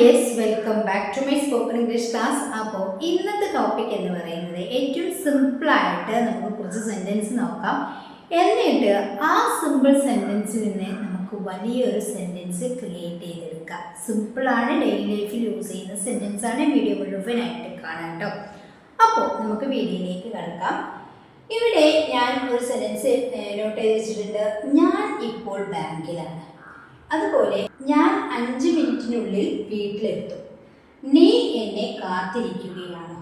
Dears welcome back to my spoken English class അപ്പോൾ ഇന്നത്തെ topic എന്ന് പറയുന്നത് ഏറ്റവും സിമ്പിളായിട്ട് നമുക്ക് കുറച്ച് സെന്റൻസ് നോക്കാം. എന്നിട്ട് ആ സിമ്പിൾ സെന്റൻസിൽ നിന്ന് നമുക്ക് വലിയൊരു സെന്റൻസ് ക്രിയേറ്റ് ചെയ്തെടുക്കാം. സിമ്പിളാണ് ഡെയിലി ലൈഫിൽ യൂസ് ചെയ്യുന്ന സെന്റൻസ് ആണ്. വീഡിയോ മുഴുവനായിട്ട് കാണാം കേട്ടോ അപ്പോൾ നമുക്ക് വീഡിയോയിലേക്ക് കിടക്കാം. ഇവിടെ ഞാൻ ഒരു സെന്റൻസ് നോട്ട് ചെയ്ത് വെച്ചിട്ടുണ്ട് ഞാൻ ഇപ്പോൾ ബാങ്കിലാണ്. അതുപോലെ ഞാൻ അഞ്ച് മിനിറ്റിനുള്ളിൽ വീട്ടിലെത്തും. നീ എന്നെ കാത്തിരിക്കുകയാണ്.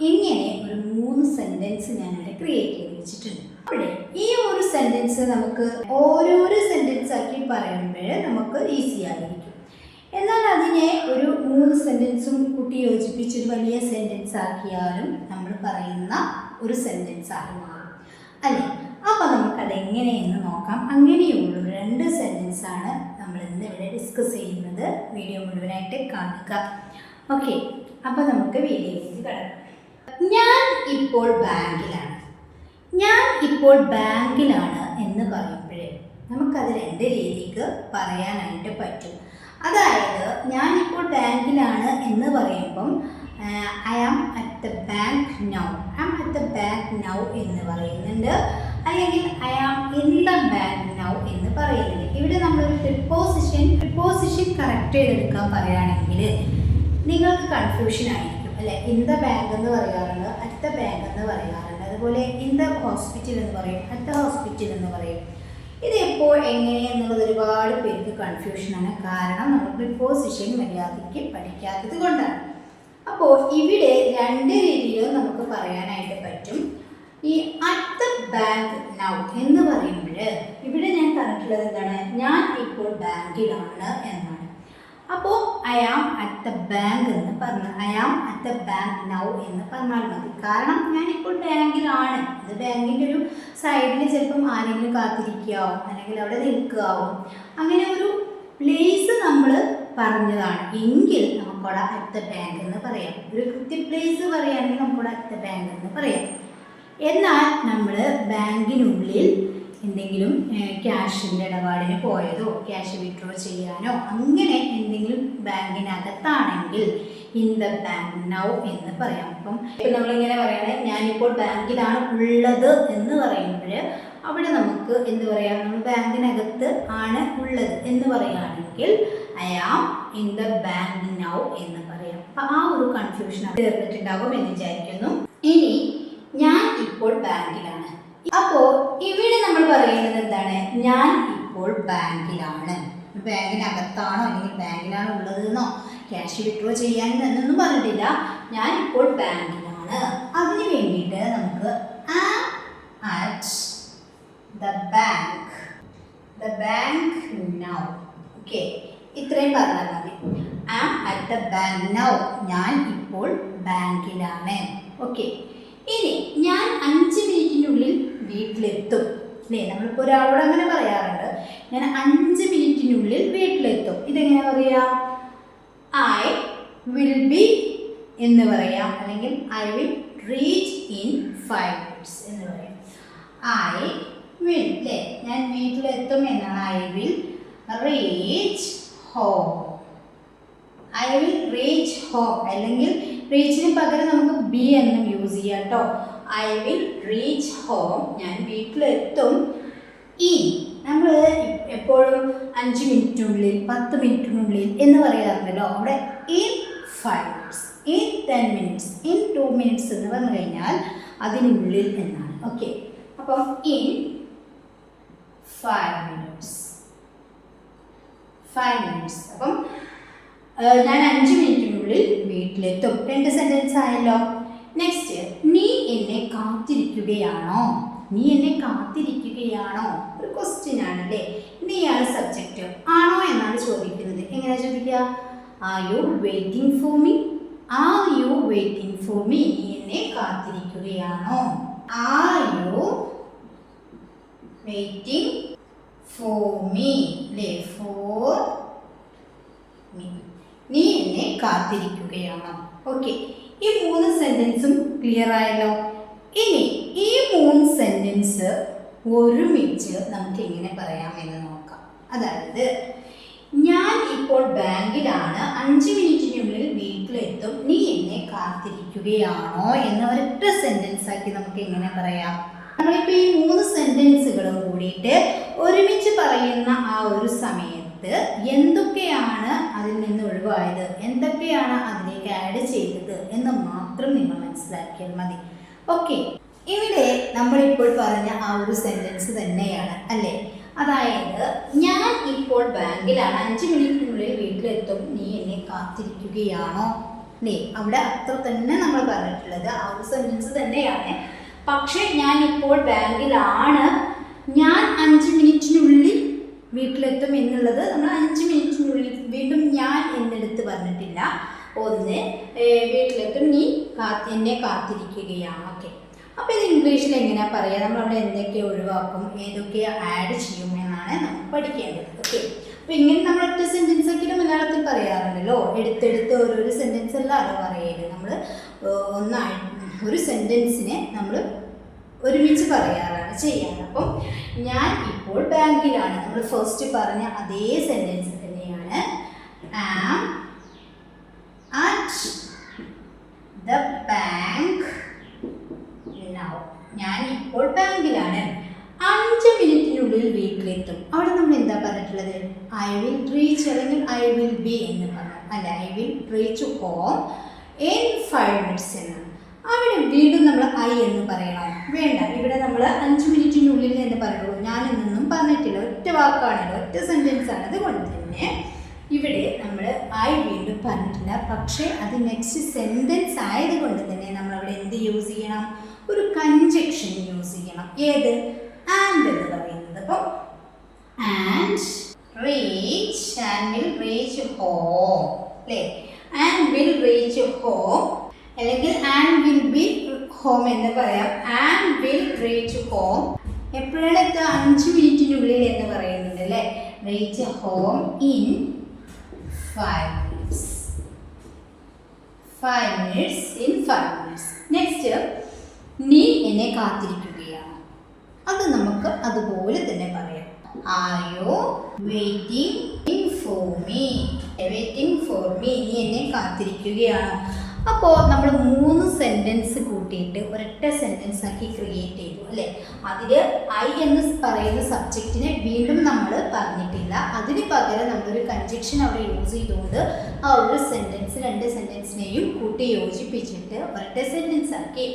ഇങ്ങനെ ഒരു മൂന്ന് സെന്റൻസ് ഞാൻ ഇവിടെ ക്രിയേറ്റ് ചെയ്ത് വെച്ചിട്ടുണ്ട്. അവിടെ ഈ ഒരു സെന്റൻസ് നമുക്ക് ഓരോരോ സെന്റൻസ് ആക്കി പറയുമ്പോൾ നമുക്ക് ഈസി ആയിരിക്കും. എന്നാൽ അതിനെ ഒരു മൂന്ന് സെന്റൻസും കൂട്ടി യോജിപ്പിച്ച് ഒരു വലിയ സെന്റൻസ് ആക്കിയാലും നമ്മൾ പറയുന്ന ഒരു സെന്റൻസ് ആയി മാറും. അല്ലേ? അപ്പോൾ നമുക്കത് എങ്ങനെയെന്ന് നോക്കാം. അങ്ങനെയുള്ള. രണ്ട് സെന്റൻസ് ആണ് നമ്മൾ ഇന്ന് ഇവിടെ ഡിസ്കസ് ചെയ്യുന്നത്. വീഡിയോ മുഴുവനായിട്ട് കാണുക. ഓക്കെ അപ്പോൾ നമുക്ക് വീഡിയോയിലേക്ക് കിടക്കാം. ഞാൻ ഇപ്പോൾ ബാങ്കിലാണ്. ഞാൻ ഇപ്പോൾ ബാങ്കിലാണ് എന്ന് പറയുമ്പോഴേ നമുക്കത് രണ്ട് രീതിക്ക് പറയാനായിട്ട് പറ്റും. അതായത് ഞാനിപ്പോൾ ബാങ്കിലാണ് എന്ന് പറയുമ്പം I am at the bank now I am at the bank now എന്ന് പറയുന്നുണ്ട്. അല്ലെങ്കിൽ I am in the bank now എന്ന് പറയുന്നത്. ഇവിടെ നമ്മൾ ഒരു പ്രിപ്പോസിഷൻ പ്രിപ്പോസിഷൻ കറക്റ്റ് ചെയ്തെടുക്കാൻ പറയുകയാണെങ്കിൽ നിങ്ങൾക്ക് കൺഫ്യൂഷൻ ആയിരിക്കും. അല്ലെ? ഇൻ ദ ബാങ്ക് എന്ന് പറയാറുണ്ട് അറ്റ് ദ ബാങ്ക് എന്ന് പറയാറുണ്ട്. അതുപോലെ ഇൻ ദ ഹോസ്പിറ്റൽ എന്ന് പറയും അറ്റ് ദ ഹോസ്പിറ്റൽ എന്ന് പറയും. ഇത് എപ്പോൾ എങ്ങനെ എന്നുള്ളത് ഒരുപാട് പേർക്ക് കൺഫ്യൂഷനാണ് കാരണം നമ്മൾ പ്രിപ്പോസിഷൻ മര്യാദയ്ക്ക് പഠിക്കാത്തത് കൊണ്ടാണ്. അപ്പോൾ ഇവിടെ രണ്ട് രീതിയിലും നമുക്ക് പറയാനായിട്ട് പറ്റും. ഈ അറ്റ് ദ ബാങ്ക് നൗ എന്ന് പറയുമ്പോൾ ഇവിടെ ഞാൻ പറഞ്ഞിട്ടുള്ളത് എന്താണ്? ഞാൻ ഇപ്പോൾ ബാങ്കിലാണ് എന്നാണ്. അപ്പോൾ I am at the bank എന്ന് പറഞ്ഞു I am at the bank now എന്ന് പറഞ്ഞാൽ മതി. കാരണം ഞാനിപ്പോൾ ബാങ്കിലാണ്. അത് ബാങ്കിന്റെ ഒരു സൈഡിൽ ചിലപ്പം ആരെങ്കിലും കാത്തിരിക്കുകയാവും അല്ലെങ്കിൽ അവിടെ നിൽക്കുകയാവും അങ്ങനെ ഒരു പ്ലേസ് നമ്മൾ പറഞ്ഞതാണ്. എങ്കിൽ നമുക്കവിടെ അറ്റ് ദ ബാങ്ക് എന്ന് പറയാം. ഒരു കൃത്യ പ്ലേസ് പറയുകയാണെങ്കിൽ നമുക്കവിടെ അറ്റ് ദ ബാങ്ക് എന്ന് പറയാം. എന്നാൽ നമ്മൾ ബാങ്കിനുള്ളിൽ എന്തെങ്കിലും ക്യാഷിന്റെ ഇടപാടിന് പോയതോ ക്യാഷ് വിഡ്രോ ചെയ്യാനോ അങ്ങനെ എന്തെങ്കിലും ബാങ്കിനകത്താണെങ്കിൽ ഇൻ ദ ബാങ്ക് നൗ എന്ന് പറയാം. അപ്പം ഇപ്പം നമ്മളിങ്ങനെ പറയണേ ഞാനിപ്പോൾ ബാങ്കിലാണ് ഉള്ളത് എന്ന് പറയുമ്പോൾ അവിടെ നമുക്ക് എന്ത് പറയാം? നമ്മൾ ബാങ്കിനകത്ത് ആണ് ഉള്ളത് എന്ന് പറയുകയാണെങ്കിൽ I am in the bank now എന്ന് പറയാം. അപ്പം ആ ഒരു കൺഫ്യൂഷൻ തീർന്നിട്ടുണ്ടാകും എന്ന് വിചാരിക്കുന്നു. ഇനി ഞാൻ ഇപ്പോൾ ബാങ്കിലാണ്. അപ്പോൾ ഇവിടെ നമ്മൾ പറയുന്നത് എന്താണ്? ഞാൻ ഇപ്പോൾ ബാങ്കിലാണ്. ബാങ്കിനകത്താണോ അല്ലെങ്കിൽ ബാങ്കിലാണ് ഉള്ളതെന്നോ ക്യാഷ് വിഡ്രോ ചെയ്യാൻ എന്നൊന്നും പറഞ്ഞിട്ടില്ല. ഞാൻ ഇപ്പോൾ ബാങ്കിലാണ്. അതിന് വേണ്ടിയിട്ട് നമുക്ക് at the bank the bank now okay ഇത്രയും പറഞ്ഞാൽ മതി. Am at the bank now ഞാൻ ഇപ്പോൾ ബാങ്കിലാണ്. ഓക്കെ ഇനി ഞാൻ അഞ്ച് മിനിറ്റിനുള്ളിൽ വീട്ടിലെത്തും. അല്ലേ നമ്മളിപ്പോൾ ഒരാളോട് അങ്ങനെ പറയാറുണ്ട്. ഞാൻ അഞ്ച് മിനിറ്റിനുള്ളിൽ വീട്ടിലെത്തും. ഇതെങ്ങനെ പറയാം? ഐ വിൽ ബി എന്ന് പറയാം. അല്ലെങ്കിൽ I will reach in five minutes എന്ന് പറയാം. ഐ വിൽ അല്ലേ ഞാൻ വീട്ടിലെത്തും എന്നാണ് I will reach home I will reach home അല്ലെങ്കിൽ റീച്ചിന് പകരം നമുക്ക് ബി എന്നും യൂസ് ചെയ്യാം കേട്ടോ ഐ വിൽ റീച്ച് ഹോം ഞാൻ വീട്ടിലെത്തും. ഈ നമ്മൾ എപ്പോഴും അഞ്ച് മിനിറ്റിനുള്ളിൽ പത്ത് മിനിറ്റിനുള്ളിൽ എന്ന് പറയാറുണ്ടല്ലോ. അവിടെ in five minutes in ten minutes in two minutes എന്ന് പറഞ്ഞു കഴിഞ്ഞാൽ അതിനുള്ളിൽ എന്നാണ്. ഓക്കെ അപ്പം in five minutes five minutes അപ്പം ഞാൻ അഞ്ച് മിനിറ്റിനുള്ളിൽ വീട്ടിലെത്തും. രണ്ട് സെന്റൻസ് ആയല്ലോ. നെക്സ്റ്റ് നീ എന്നെ കാത്തിരിക്കുകയാണോ? നീ എന്നെ കാത്തിരിക്കുകയാണോ? ഒരു ക്വസ്റ്റ്യൻ ആണല്ലേ. നീയാണ് സബ്ജക്റ്റ് ആണോ എന്നാണ് ചോദിക്കുന്നത്. എങ്ങനെ ചോദിക്കുക? Are you waiting for me are you waiting for me നീ എന്നെ കാത്തിരിക്കുകയാണോ? Are you waiting for me അല്ലേ? ഫോർ മീ നീ എന്നെ കാത്തിരിക്കുകയാണ്. ഓക്കെ ഈ മൂന്ന് സെന്റൻസും ക്ലിയർ ആയല്ലോ. ഇനി ഈ മൂന്ന് സെന്റൻസ് ഒരുമിച്ച് നമുക്ക് എങ്ങനെ പറയാമെന്ന് നോക്കാം. അതായത് ഞാൻ ഇപ്പോൾ ബാങ്കിലാണ്. അഞ്ച് മിനിറ്റിനുള്ളിൽ വീട്ടിലെത്തും. നീ എന്നെ കാത്തിരിക്കുകയാണോ എന്ന ഒരൊറ്റ സെന്റൻസ് ആക്കി നമുക്ക് എങ്ങനെ പറയാം? നമ്മളിപ്പോൾ ഈ മൂന്ന് സെന്റൻസുകളും കൂടിയിട്ട് ഒരുമിച്ച് പറയുന്ന ആ ഒരു സമയത്ത് എന്തൊക്കെയാണ് ഒഴിവായത് എന്തൊക്കെയാണ് അതിലേക്ക് ആഡ് ചെയ്തത് എന്ന് മാത്രം നിങ്ങൾ മനസ്സിലാക്കിയാൽ മതി. ഓക്കെ ഇവിടെ നമ്മളിപ്പോൾ പറഞ്ഞ ആ ഒരു സെന്റൻസ് തന്നെയാണ് അല്ലേ? അതായത് ഞാൻ ഇപ്പോൾ ബാങ്കിലാണ് അഞ്ച് മിനിറ്റിനുള്ളിൽ വീട്ടിലെത്തും. നീ എന്നെ കാത്തിരിക്കുകയാണോ? അല്ലേ? അവിടെ അത്ര തന്നെ നമ്മൾ പറഞ്ഞിട്ടുള്ളത്. ആ ഒരു സെന്റൻസ് തന്നെയാണ്. പക്ഷേ ഞാൻ ഇപ്പോൾ ബാങ്കിലാണ് ഞാൻ അഞ്ച് വീട്ടിലെത്തും എന്നുള്ളത് നമ്മൾ അഞ്ച് മിനിറ്റിനുള്ളിൽ വീണ്ടും ഞാൻ എന്നെടുത്ത് പറഞ്ഞിട്ടില്ല. ഒന്ന് വീട്ടിലെത്തും നീ കാത്തി എന്നെ കാത്തിരിക്കുകയാണ്. ഓക്കെ. അപ്പോൾ ഇത് ഇംഗ്ലീഷിൽ എങ്ങനെയാ പറയുക നമ്മൾ അവിടെ എന്തൊക്കെ ഒഴിവാക്കും ഏതൊക്കെ ആഡ് ചെയ്യും എന്നാണ് നമുക്ക് പഠിക്കേണ്ടത്. ഓക്കെ. അപ്പോൾ ഇങ്ങനെ നമ്മൾ ഒറ്റ സെന്റൻസ് ആക്കിയിട്ട് മലയാളത്തിൽ പറയാറുണ്ടല്ലോ. എടുത്തെടുത്ത് ഓരോരോ സെന്റൻസ് അത് പറയൽ. നമ്മൾ ഒന്നായി ഒരു സെന്റൻസിനെ നമ്മൾ ഒരുമിച്ച് പറയാറാണ് ചെയ്യാറ്. അപ്പം ഞാൻ ഇപ്പോൾ ബാങ്കിലാണ്. നമ്മൾ ഫസ്റ്റ് പറഞ്ഞ അതേ സെന്റൻസ് തന്നെയാണ്. ആം ദ ബാങ്ക് നൗ ഞാൻ ഇപ്പോൾ ബാങ്കിലാണ്. അഞ്ച് മിനിറ്റിനുള്ളിൽ വീട്ടിലെത്തും. അവിടെ നമ്മൾ എന്താ പറഞ്ഞിട്ടുള്ളത്? ഐ വിൽ റീച്ച് അല്ലെങ്കിൽ ഐ വിൽ ബി എന്ന് പറഞ്ഞു. അല്ല? I will reach home in five minutes എന്ന് അവിടെ വീണ്ടും നമ്മൾ ഐ എന്ന് പറയണം. വേണ്ട ഇവിടെ നമ്മൾ അഞ്ച് മിനിറ്റിനുള്ളിൽ എന്ന് പറയുള്ളൂ. ഞാൻ ഇന്നൊന്നും പറഞ്ഞിട്ടില്ല. ഒറ്റ വാക്കാണല്ലോ ഒറ്റ സെന്റൻസ് ആണ്. അതുകൊണ്ട് തന്നെ ഇവിടെ നമ്മൾ ഐ വീണ്ടും പറഞ്ഞിട്ടില്ല. പക്ഷേ അത് നെക്സ്റ്റ് സെന്റൻസ് ആയതുകൊണ്ട് തന്നെ നമ്മൾ അവിടെ എന്ത് യൂസ് ചെയ്യണം? ഒരു കഞ്ചക്ഷൻ യൂസ് ചെയ്യണം. ഏത്? ആൻഡ് എന്ന് പറയുന്നത്. അപ്പോൾ and reach and will reach home അല്ലേ? ആൻഡ് വിൽ റീച്ച് ഹോം അല്ലെങ്കിൽ ആൻഡ് വിൽ ബി ഹോം എന്ന് പറയാം. ആൻഡ് വിൽ റീച്ച് ഹോം എപ്പോഴാണ് എത്തുക? അഞ്ച് മിനിറ്റിനുള്ളിൽ എന്ന് പറയുന്നുണ്ട് അല്ലേ? Reach home in five minutes five minutes in five minutes next നീ എന്നെ കാത്തിരിക്കുകയാണ്. അത് നമുക്ക് അതുപോലെ തന്നെ പറയാം. Are you waiting for me waiting for me നീ എന്നെ കാത്തിരിക്കുകയാണ്. അപ്പോൾ നമ്മൾ മൂന്ന് സെന്റൻസ് കൂട്ടിയിട്ട് ഒരൊറ്റ സെന്റൻസ് ആക്കി ക്രിയേറ്റ് ചെയ്തു അല്ലേ? അതിൽ ഐ എന്ന് പറയുന്ന സബ്ജക്റ്റിനെ വീണ്ടും നമ്മൾ പറഞ്ഞിട്ടില്ല. അതിന് പകരം നമ്മളൊരു കൺജക്ഷൻ അവിടെ യൂസ് ചെയ്തുകൊണ്ട് ആ ഒരു സെന്റൻസ് രണ്ട് സെന്റൻസിനെയും കൂട്ടി യോജിപ്പിച്ചിട്ട് ഒരൊറ്റ സെന്റൻസ് ആക്കി.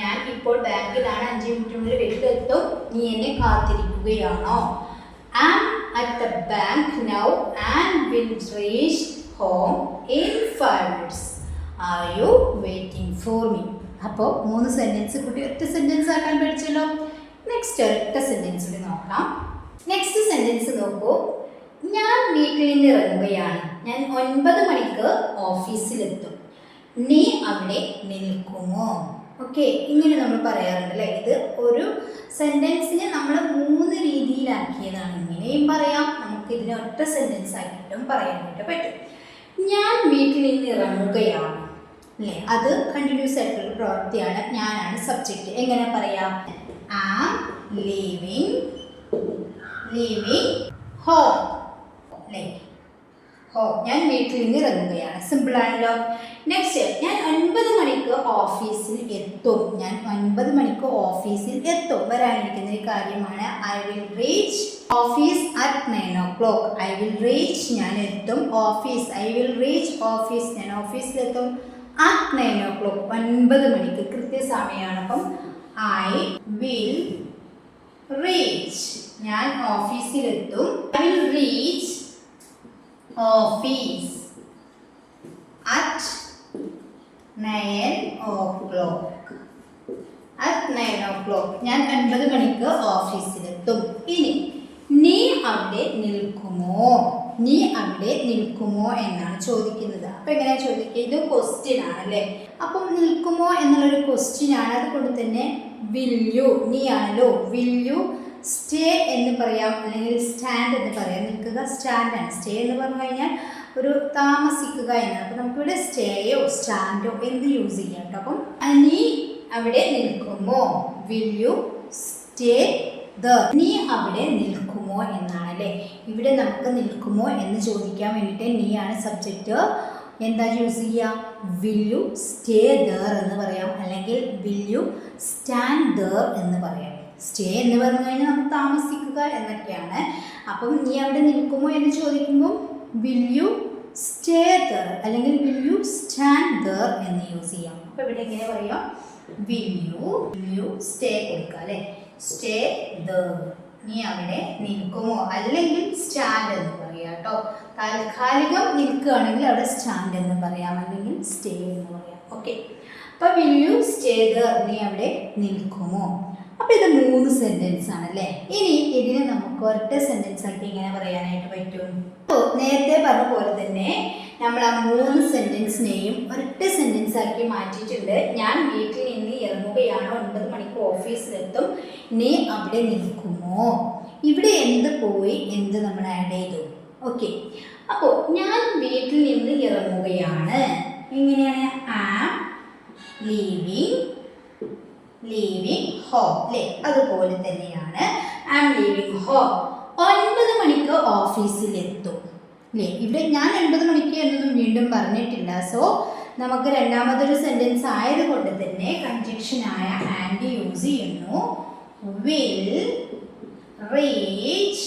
ഞാൻ ഇപ്പോൾ ബാങ്കിലാണ് അഞ്ച് മിനിറ്റിനുള്ളിൽ വീട്ടിലെത്തും നീ എന്നെ കാത്തിരിക്കുകയാണോ? Am at the bank now and will reach home in five minutes are you waiting for me അപ്പോൾ മൂന്ന് സെന്റൻസ് കുട്ടി ഒറ്റ സെന്റൻസ് ആക്കാൻ പഠിച്ചല്ലോ. നെക്സ്റ്റ് ഒറ്റ സെന്റൻസ് കൂടി നോക്കാം. നെക്സ്റ്റ് സെന്റൻസ് നോക്കൂ. ഞാൻ വീട്ടിൽ നിന്ന് ഇറങ്ങുകയാണ്. ഞാൻ ഒൻപത് മണിക്ക് ഓഫീസിലെത്തും. നീ അവിടെ നിൽക്കുമോ? ഓക്കെ ഇങ്ങനെ നമ്മൾ പറയാറുണ്ട് അല്ലേ? ഇത് ഒരു സെന്റൻസിനെ നമ്മൾ മൂന്ന് രീതിയിലാക്കിയതാണ്. ഇങ്ങനെയും പറയാം. നമുക്ക് ഇതിനെ ഒറ്റ സെന്റൻസ് ആക്കിയിട്ടും പറയാനായിട്ട് പറ്റും. ഞാൻ വീട്ടിൽ നിന്ന് ഇറങ്ങുകയാണ്. അല്ലേ? അത് കണ്ടിന്യൂസ് ആയിട്ടുള്ള പ്രവൃത്തിയാണ് ഞാനാണ് സബ്ജക്റ്റ് എങ്ങനെ പറയാം? ആം ലീവിങ് ലീവിങ് ഹോം അല്ലേ? ഹോ ഞാൻ വീട്ടിൽ നിന്ന് ഇറങ്ങുകയാണ്. സിമ്പിൾ ആണല്ലോ. നെക്സ്റ്റ് ഞാൻ ഒൻപത് മണിക്ക് ഓഫീസിൽ എത്തും. ഞാൻ ഒൻപത് മണിക്ക് ഓഫീസിൽ എത്തും. വരാനിരിക്കുന്ന ഒരു കാര്യമാണ് I will reach office at nine o'clock I will reach ഞാൻ എത്തും. Office I will reach office ഞാൻ ഓഫീസിലെത്തും അറ്റ് നയൻ ഓ ക്ലോക്ക് ഒൻപത് മണിക്ക് കൃത്യസമയമാണ് അപ്പം ഐ വിൽ റീച്ച് ഞാൻ ഓഫീസിലെത്തും. I will reach office at nine o'clock at nine o'clock ഞാൻ ഒൻപത് മണിക്ക് ഓഫീസിലെത്തും. ഇനി നീ അവിടെ നിൽക്കുമോ? നീ അവിടെ നിൽക്കുമോ എന്നാണ് ചോദിക്കുന്നത്. അപ്പം എങ്ങനെയാണ് ചോദിക്കുക? ഇത് ക്വസ്റ്റ്യൻ ആണല്ലേ? അപ്പം നിൽക്കുമോ എന്നുള്ളൊരു ക്വസ്റ്റ്യൻ ആണ്. അതുകൊണ്ട് തന്നെ വിൽ യു നീ ആണല്ലോ വിൽ യു സ്റ്റേ എന്ന് പറയാം. അല്ലെങ്കിൽ സ്റ്റാൻഡ് എന്ന് പറയാം. നിൽക്കുക സ്റ്റാൻഡാണ് സ്റ്റേ എന്ന് പറഞ്ഞു കഴിഞ്ഞാൽ ഒരു താമസിക്കുക എന്നാണ്. അപ്പം നമുക്കിവിടെ സ്റ്റേയോ സ്റ്റാൻഡോ എന്ത് യൂസ് ചെയ്യാം കേട്ടോ. അപ്പം നീ അവിടെ നിൽക്കുമോ? വിൽ യു സ്റ്റേ നീ അവിടെ നിൽക്കുമോ എന്നാണ് അല്ലേ ഇവിടെ നമുക്ക് നിൽക്കുമോ എന്ന് ചോദിക്കാൻ വേണ്ടിയിട്ട് നീ ആണ് സബ്ജക്റ്റ് എന്താ ചൂസ് ചെയ്യുക വിൽ യു സ്റ്റേ ദർ എന്ന് പറയാം. അല്ലെങ്കിൽ വിൽ യു സ്റ്റാൻഡ് ദർ എന്ന് പറയാം. സ്റ്റേ എന്ന് പറഞ്ഞു കഴിഞ്ഞാൽ നമുക്ക് താമസിക്കുക എന്നൊക്കെയാണ്. അപ്പം നീ അവിടെ നിൽക്കുമോ എന്ന് ചോദിക്കുമ്പോൾ വിൽ യു സ്റ്റേ ദർ അല്ലെങ്കിൽ വിൽ യു സ്റ്റാൻഡ് ദർ എന്ന് യൂസ് ചെയ്യാം. അപ്പോൾ ഇവിടെ എങ്ങനെ പറയാം? Will you will you stay കൊടുക്കുക അല്ലേ? സ്റ്റേ ദ നീ അവിടെ നിൽക്കുമോ? അല്ലെങ്കിൽ സ്റ്റാൻഡ് എന്ന് പറയാം കേട്ടോ. താൽക്കാലികം നിൽക്കുകയാണെങ്കിൽ അവിടെ സ്റ്റാൻഡ് എന്ന് പറയാം. അല്ലെങ്കിൽ സ്റ്റേ എന്ന് പറയാം. ഓക്കെ അപ്പം വിൽ യു സ്റ്റേ ദർ നീ അവിടെ നിൽക്കുമോ? അപ്പം ഇത് മൂന്ന് സെന്റൻസ് ആണ് ഇനി ഇതിനെ നമുക്ക് ഒറ്റ സെന്റൻസ് ആക്കി ഇങ്ങനെ പറയാനായിട്ട് പറ്റും. നേരത്തെ പറഞ്ഞ പോലെ തന്നെ നമ്മൾ ആ മൂന്ന് സെന്റൻസിനെയും ഒരൊറ്റ സെന്റൻസ് ആക്കി മാറ്റിയിട്ടുണ്ട്. ഞാൻ വീട്ടിൽ നിന്ന് ഇറങ്ങുകയാണ്. ഒൻപത് മണിക്ക് ഓഫീസിലെത്തും. നീ അവിടെ നിൽക്കുമോ? ഇവിടെ എന്ത് പോയി? എന്ത് നമ്മൾ ആഡ് ചെയ്തു? ഓക്കെ അപ്പോൾ ഞാൻ വീട്ടിൽ നിന്ന് ഇറങ്ങുകയാണ്. എങ്ങനെയാണ്? ആം ലീവിങ് ലീവിങ് ഹോം അല്ലേ? അതുപോലെ തന്നെയാണ്. ആം ലീവിങ് ഹോം ഒൻപത് മണിക്ക് ഓഫീസിലെത്തും. അല്ലേ ഇവിടെ ഞാൻ എൺപത് മണിക്ക് എന്നൊന്നും വീണ്ടും പറഞ്ഞിട്ടില്ല. സോ നമുക്ക് രണ്ടാമതൊരു സെന്റൻസ് ആയതുകൊണ്ട് തന്നെ കൺജക്ഷൻ ആയ ആൻഡ് യൂസ് ചെയ്യുന്നു. വിൽ റീച്ച്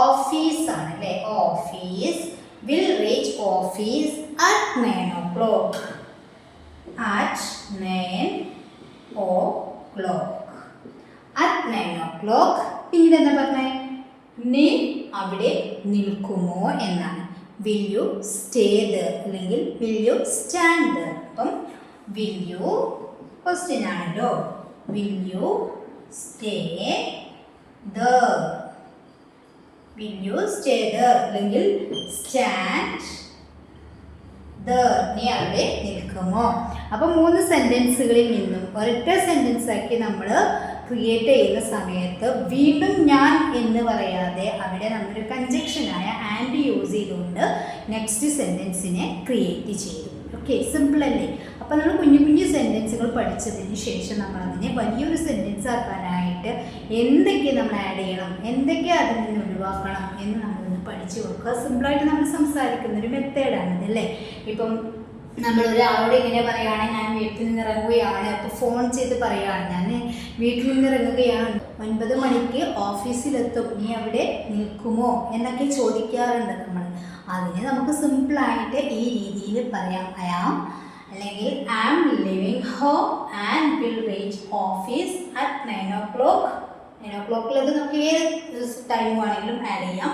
ഓഫീസ് ആണ് അല്ലേ office will reach office at nine o'clock at nine o'clock at nine o'clock പിന്നീട് എന്താ പറഞ്ഞേ? നീ അവിടെ നിൽക്കുമോ എന്നാണ്. വിൽ യു സ്റ്റേ ദർ അല്ലെങ്കിൽ വിൽ യു സ്റ്റാൻഡ് അപ്പം വിൽ യു ക്വസ്റ്റ്യൻ ആണല്ലോ. Will you stay the will you stay there അല്ലെങ്കിൽ സ്റ്റാൻഡ് ദ നീ അവിടെ നിൽക്കുമോ? അപ്പം മൂന്ന് സെന്റൻസുകളിൽ നിന്നും ഒരൊറ്റ സെന്റൻസ് ആക്കി നമ്മൾ ക്രിയേറ്റ് ചെയ്യുന്ന സമയത്ത് വീണ്ടും ഞാൻ എന്ന് പറയാതെ അവിടെ നമ്മളൊരു കഞ്ചക്ഷനായ ആൻഡ് യൂസ് ചെയ്തുകൊണ്ട് നെക്സ്റ്റ് സെന്റൻസിനെ ക്രിയേറ്റ് ചെയ്തു. ഓക്കെ സിമ്പിൾ അല്ലേ? അപ്പോൾ നമ്മൾ കുഞ്ഞു കുഞ്ഞു സെന്റൻസുകൾ പഠിച്ചതിന് ശേഷം നമ്മൾ അതിനെ വലിയൊരു സെന്റൻസ് ആക്കാനായിട്ട് എന്തൊക്കെ നമ്മൾ ആഡ് ചെയ്യണം എന്തൊക്കെ അതിൽ നിന്ന് ഒഴിവാക്കണം എന്ന് നമ്മളൊന്ന് പഠിച്ചു വെക്കുക സിമ്പിളായിട്ട് നമ്മൾ സംസാരിക്കുന്ന ഒരു മെത്തേഡാണിത് അല്ലേ? ഇപ്പം നമ്മൾ ഒരാളോട് ഇങ്ങനെ പറയുകയാണെങ്കിൽ ഞാൻ വീട്ടിൽ നിന്ന് ഇറങ്ങുകയാണ് അപ്പോൾ ഫോൺ ചെയ്ത് പറയുകയാണ് ഞാൻ വീട്ടിൽ നിന്ന് ഇറങ്ങുകയാണ് ഒൻപത് മണിക്ക് ഓഫീസിലെത്തും. നീ അവിടെ നിൽക്കുമോ? എന്നൊക്കെ ചോദിക്കാറുണ്ട് നമ്മൾ അതിന് നമുക്ക് സിമ്പിളായിട്ട് ഈ രീതിയിൽ പറയാം. ഐ ആം അല്ലെങ്കിൽ I am living home and will reach office at nine o'clock nine ഓ ക്ലോക്കിലത് നമുക്ക് ഏത് ടൈം ആണെങ്കിലും ആഡ് ചെയ്യാം.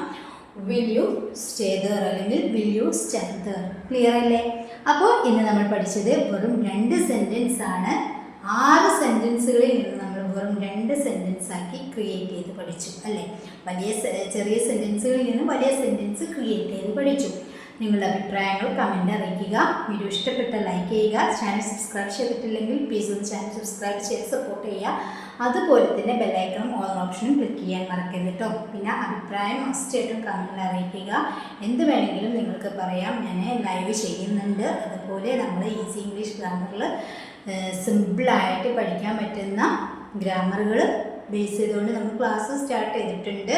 വിൽ യു സ്റ്റേ ദർ അല്ലെങ്കിൽ will you stay there clear അല്ലേ? അപ്പോൾ ഇന്ന് നമ്മൾ പഠിച്ചത് വെറും രണ്ട് സെന്റൻസ് ആണ്. ആറ് സെന്റൻസുകളിൽ നിന്ന് നമ്മൾ വെറും രണ്ട് സെന്റൻസ് ആക്കി ക്രിയേറ്റ് ചെയ്ത് പഠിച്ചു അല്ലേ? വലിയ ചെറിയ സെന്റൻസുകളിൽ നിന്ന് വലിയ സെന്റൻസ് ക്രിയേറ്റ് ചെയ്ത് പഠിച്ചു. നിങ്ങളുടെ അഭിപ്രായങ്ങൾ കമന്റ് അറിയിക്കുക. വീഡിയോ ഇഷ്ടപ്പെട്ട ലൈക്ക് ചെയ്യുക. ചാനൽ സബ്സ്ക്രൈബ് ചെയ്തിട്ടില്ലെങ്കിൽ പ്ലീസ് ഒന്ന് ചാനൽ സബ്സ്ക്രൈബ് ചെയ്ത് സപ്പോർട്ട് ചെയ്യുക. അതുപോലെ തന്നെ ബെല്ലൈക്കൺ ഓൺ ഓപ്ഷനും ക്ലിക്ക് ചെയ്യാൻ മറക്കരുത് കേട്ടോ പിന്നെ അഭിപ്രായം മസ്റ്റായിട്ടും കമന്റിൽ അറിയിക്കുക. എന്ത് വേണമെങ്കിലും നിങ്ങൾക്ക് പറയാം. ഞാൻ ലൈവ് ചെയ്യുന്നുണ്ട്. അതുപോലെ നമ്മൾ ഈസി ഇംഗ്ലീഷ് ഗ്രാമറിൽ സിമ്പിളായിട്ട് പഠിക്കാൻ പറ്റുന്ന ഗ്രാമറുകൾ ബേസ് ചെയ്തുകൊണ്ട് നമ്മൾ ക്ലാസ് സ്റ്റാർട്ട് ചെയ്തിട്ടുണ്ട്.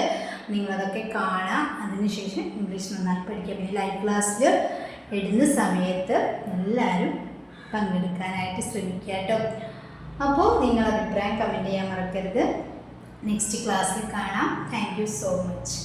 നിങ്ങളതൊക്കെ കാണാം അതിനുശേഷം ഇംഗ്ലീഷ് നന്നായി പഠിക്കുക. പിന്നെ ലൈവ് ക്ലാസ്സിൽ ഇടുന്ന സമയത്ത് എല്ലാവരും പങ്കെടുക്കാനായിട്ട് ശ്രമിക്കുക കേട്ടോ. അപ്പോൾ നിങ്ങൾ അഭിപ്രായം കമന്റ് ചെയ്യാൻ മറക്കരുത്. നെക്സ്റ്റ് ക്ലാസ്സിൽ കാണാം. Thank so much